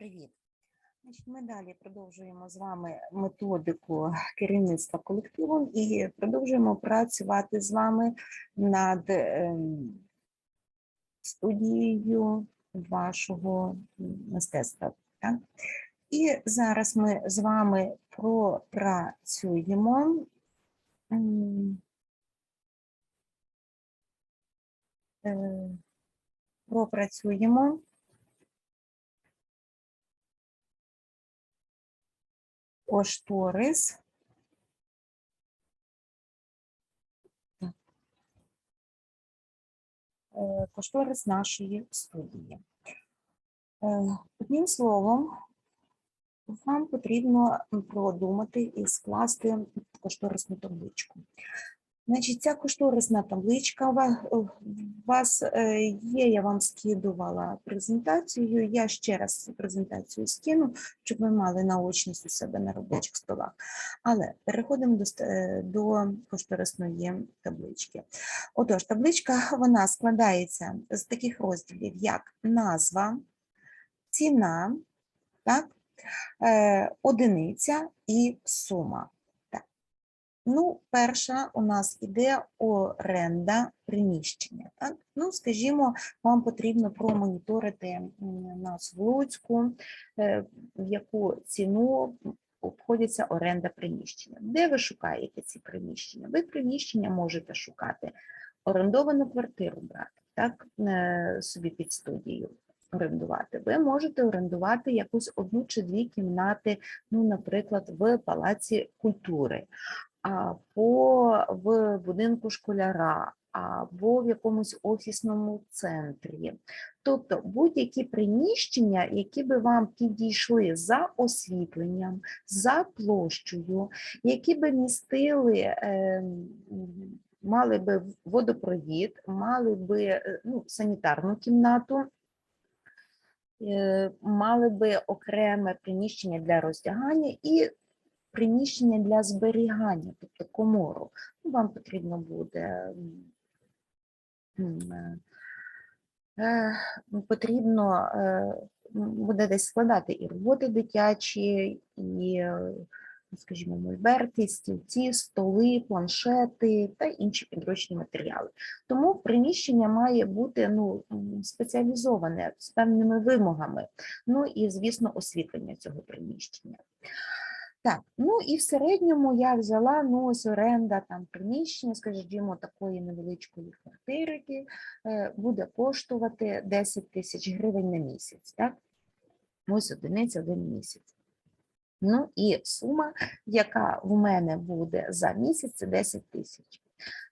Привіт. Значить, ми далі продовжуємо з вами методику керівництва колективом і продовжуємо працювати з вами над ем, студією вашого мистецтва. Так? І зараз ми з вами пропрацюємо. е, Пропрацюємо кошторис. Е, Кошторис нашої студії. Е, Одним словом, вам потрібно продумати і скласти кошторисну табличку. Значить, ця кошторисна табличка у вас е, є, я вам скидувала презентацію. Я ще раз презентацію скину, щоб ви мали наочність у себе на робочих столах. Але переходимо до, е, до кошторисної таблички. Отож, табличка вона складається з таких розділів, як назва, ціна, так, е, одиниця і сума. Ну, перша у нас іде оренда приміщення. Так? Ну, скажімо, вам потрібно промоніторити нас в Луцьку, е, в яку ціну обходиться оренда приміщення. Де ви шукаєте ці приміщення? Ви приміщення можете шукати орендовану квартиру брати, так, е, собі під студію орендувати. Ви можете орендувати якусь одну чи дві кімнати, ну, наприклад, в Палаці культури, або в будинку школяра, або в якомусь офісному центрі. Тобто будь-які приміщення, які би вам підійшли за освітленням, за площею, які би містили, ем, мали би водопровід, мали би е, ну, санітарну кімнату, е, мали би окреме приміщення для роздягання і приміщення для зберігання, тобто комору. Ну, Вам потрібно буде е, потрібно е, буде десь складати і роботи дитячі, і, е, скажімо, мольберти, стільці, столи, планшети та інші підручні матеріали. Тому приміщення має бути ну, спеціалізоване з певними вимогами. Ну і, звісно, освітлення цього приміщення. Так, ну і в середньому я взяла ну, ось оренда там приміщення, скажімо, такої невеличкої квартирки е, буде коштувати 10 тисяч гривень на місяць. Так? Ось одиниця один місяць. Ну і сума, яка в мене буде за місяць, це 10 тисяч.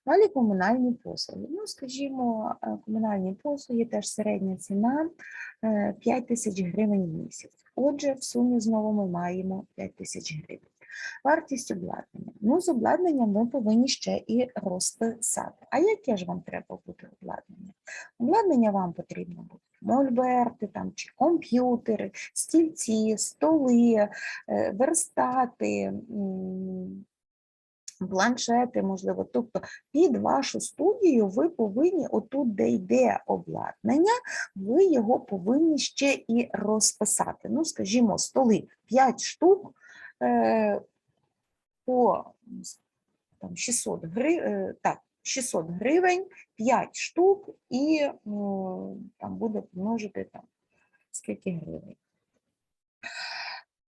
Далі комунальні послуги. Ну, скажімо, е, комунальні послуги теж середня ціна е, 5 тисяч гривень в місяць. Отже, в сумі знову ми маємо 5 тисяч гривень. Вартість обладнання. Ну, з обладнанням ми повинні ще і розписати. А яке ж вам треба буде обладнання? Обладнання вам потрібно буде мольберти, там, чи комп'ютери, стільці, столи, е, верстати, планшети, можливо. Тобто під вашу студію ви повинні, отут, де йде обладнання, ви його повинні ще і розписати. Ну, скажімо, столи 5 штук е, по там, 600 гривень, так, 600 гривень, 5 штук, і ну, там буде помножити там скільки гривень.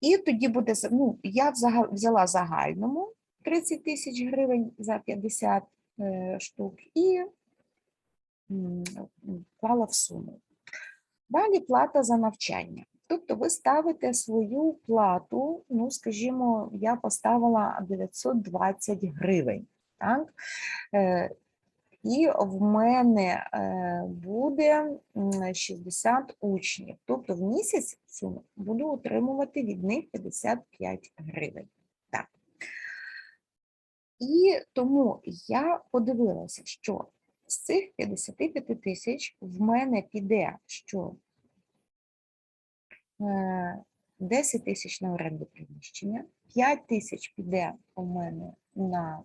І тоді буде, ну, я взяла загальному 30 тисяч гривень за 50 е, штук і вклала в суму. Далі плата за навчання. Тобто ви ставите свою плату, ну, скажімо, я поставила 920 гривень. Так? Е, І в мене е, буде 60 учнів. Тобто в місяць буду отримувати від них 55 гривень. І тому я подивилася, що з цих 55 тисяч в мене піде, що е, 10 тисяч на оренду приміщення, 5 тисяч піде у мене на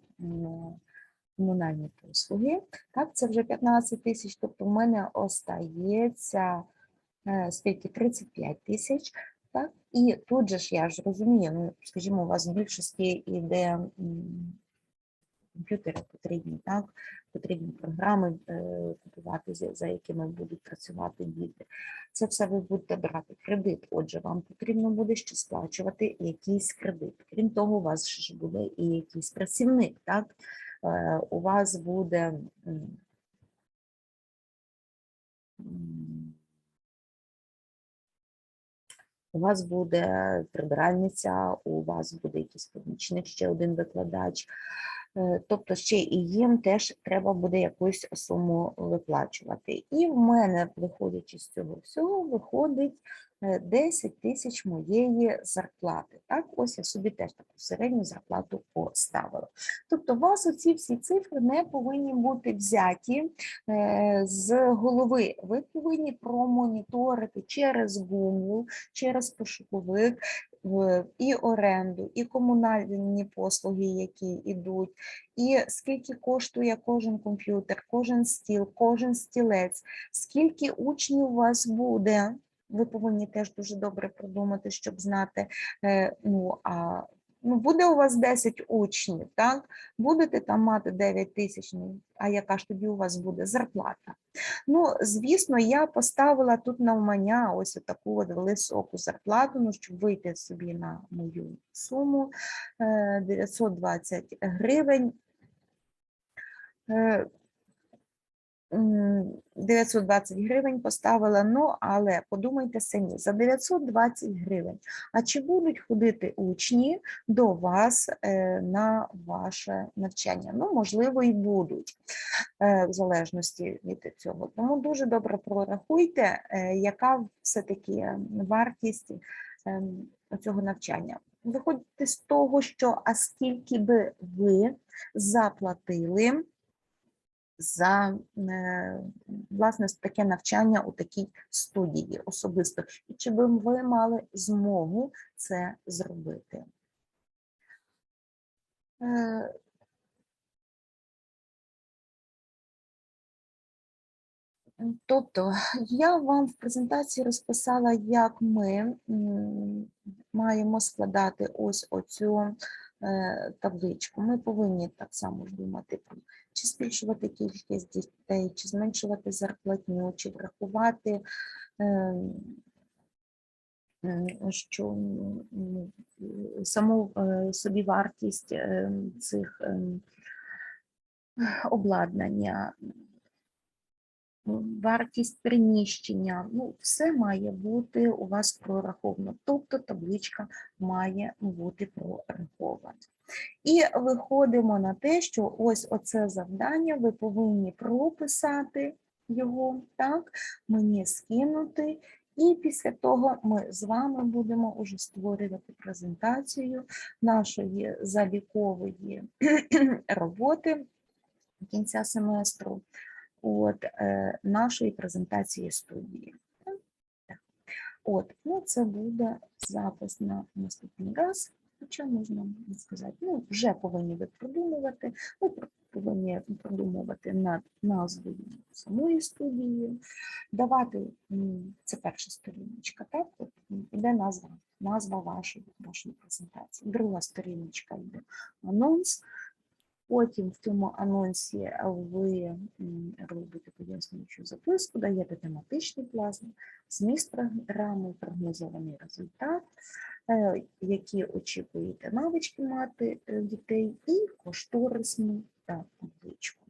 комунальні послуги. Так, це вже 15 тисяч, тобто в мене остається е, скільки 35 тисяч. Так? І тут же ж я ж розумію, ну, скажімо, у вас в більшості іде м, комп'ютери потрібні, так? Потрібні програми е, купувати, за, якими будуть працювати діти. Це все ви будете брати кредит. Отже, вам потрібно буде ще сплачувати якийсь кредит. Крім того, у вас ж буде і якийсь працівник, так? Е, у вас буде. у вас буде прибиральниця, у вас буде якийсь помічник, ще один викладач. Е, Тобто ще і їм теж треба буде якусь суму виплачувати. І в мене, виходячи з цього всього, виходить е, 10 тисяч моєї зарплати. Так, ось я собі теж таку середню зарплату поставила. Тобто, у вас оці всі цифри не повинні бути взяті е, з голови. Ви повинні промоніторити через Google, через пошуковик і оренду, і комунальні послуги, які йдуть, і скільки коштує кожен комп'ютер, кожен стіл, кожен стілець, скільки учнів у вас буде. Ви повинні теж дуже добре продумати, щоб знати, е, ну, а ну, буде у вас 10 учнів, так? Будете там мати 9 тисяч, а яка ж тоді у вас буде зарплата? Ну, звісно, я поставила тут навмання ось таку от високу зарплату, ну, щоб вийти собі на мою суму е, 920 гривень. Е, м, 920 гривень поставила, ну, але подумайте самі, за 920 гривень, а чи будуть ходити учні до вас е, на ваше навчання? Ну, можливо, і будуть, е, в залежності від цього. Тому дуже добре прорахуйте, е, яка все-таки вартість ем, цього навчання. Виходьте з того, що а скільки би ви заплатили за е, власне таке навчання у такій студії особисто, і чи би ви мали змогу це зробити? Е, Тобто я вам в презентації розписала, як ми маємо складати ось оцю табличку. Ми повинні так само думати чи збільшувати кількість дітей, чи зменшувати зарплатню, чи врахувати. ем, Що саму е, собівартість ем, цих ем, обладнання, вартість приміщення, ну, все має бути у вас прораховано, тобто табличка має бути прорахована. І виходимо на те, що ось оце завдання ви повинні прописати його, так, мені скинути. І після того ми з вами будемо уже створювати презентацію нашої залікової роботи кінця семестру от, е, нашої презентації студії. От, ну, це буде запис на наступний раз. Хоча можна сказати, ну, вже повинні ви продумувати, пр- повинні продумувати над назвою самої студії, давати, це перша сторіночка, так, от іде назва, назва вашої, вашої презентації. Друга сторіночка йде анонс, Потім в цьому анонсі ви робите пояснюючу записку, даєте тематичний план, зміст програми, прогнозований результат, е, які очікуєте навички мати е, дітей, і кошторисну та табличку.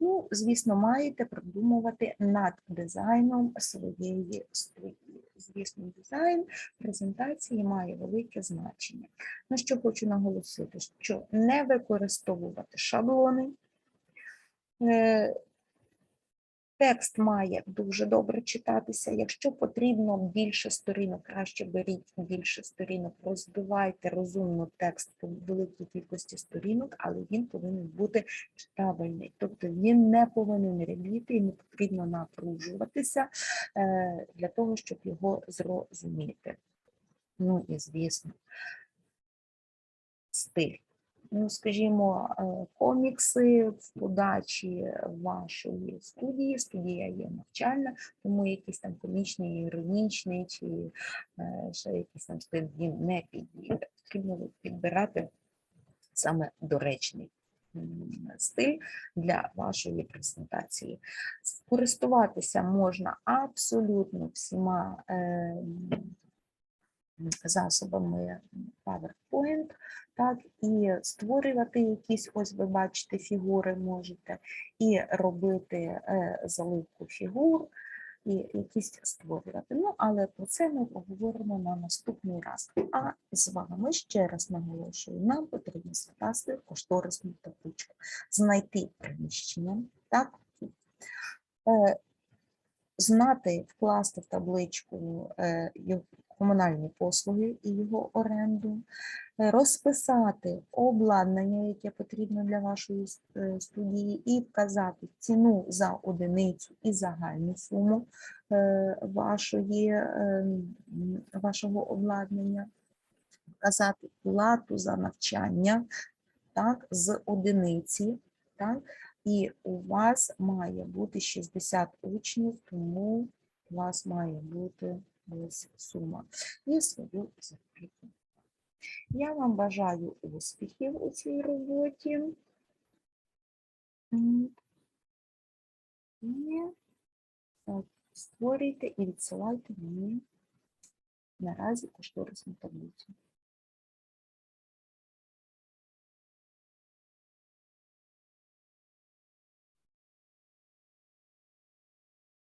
Ну, звісно, маєте продумувати над дизайном своєї студії. Звісно, дизайн презентації має велике значення. На що хочу наголосити, що не використовувати шаблони. Текст має дуже добре читатися. Якщо потрібно більше сторінок, краще беріть більше сторінок, розбивайте розумно текст по великій кількості сторінок, але він повинен бути читабельний. Тобто він не повинен рябіти і не потрібно напружуватися е, для того, щоб його зрозуміти. Ну і звісно, стиль. Ну, скажімо, е, комікси в подачі вашої студії. Студія є навчальна, тому якийсь там комічний, іронічний чи е, ще якийсь там стиль не підійде. Потрібно підбирати саме доречний стиль для вашої презентації. Користуватися можна абсолютно всіма е, засобами PowerPoint, так, і створювати якісь, ось ви бачите, фігури можете, і робити е, заливку фігур, і якісь створювати. Ну, але про це ми поговоримо на наступний раз. А з вами ще раз наголошую, нам потрібно скласти кошторисну табличку, знайти приміщення, так, е, знати, вкласти в табличку е, комунальні послуги і його оренду, е, розписати обладнання, яке потрібно для вашої е, студії, і вказати ціну за одиницю і загальну суму е, вашої, вашого обладнання, вказати плату за навчання так, з одиниці. Так, і у вас має бути 60 учнів, тому у вас має бути ось сума і свою зарплату. Я вам бажаю успіхів у цій роботі. І створюйте і відсилайте мені наразі кошторисну таблицю.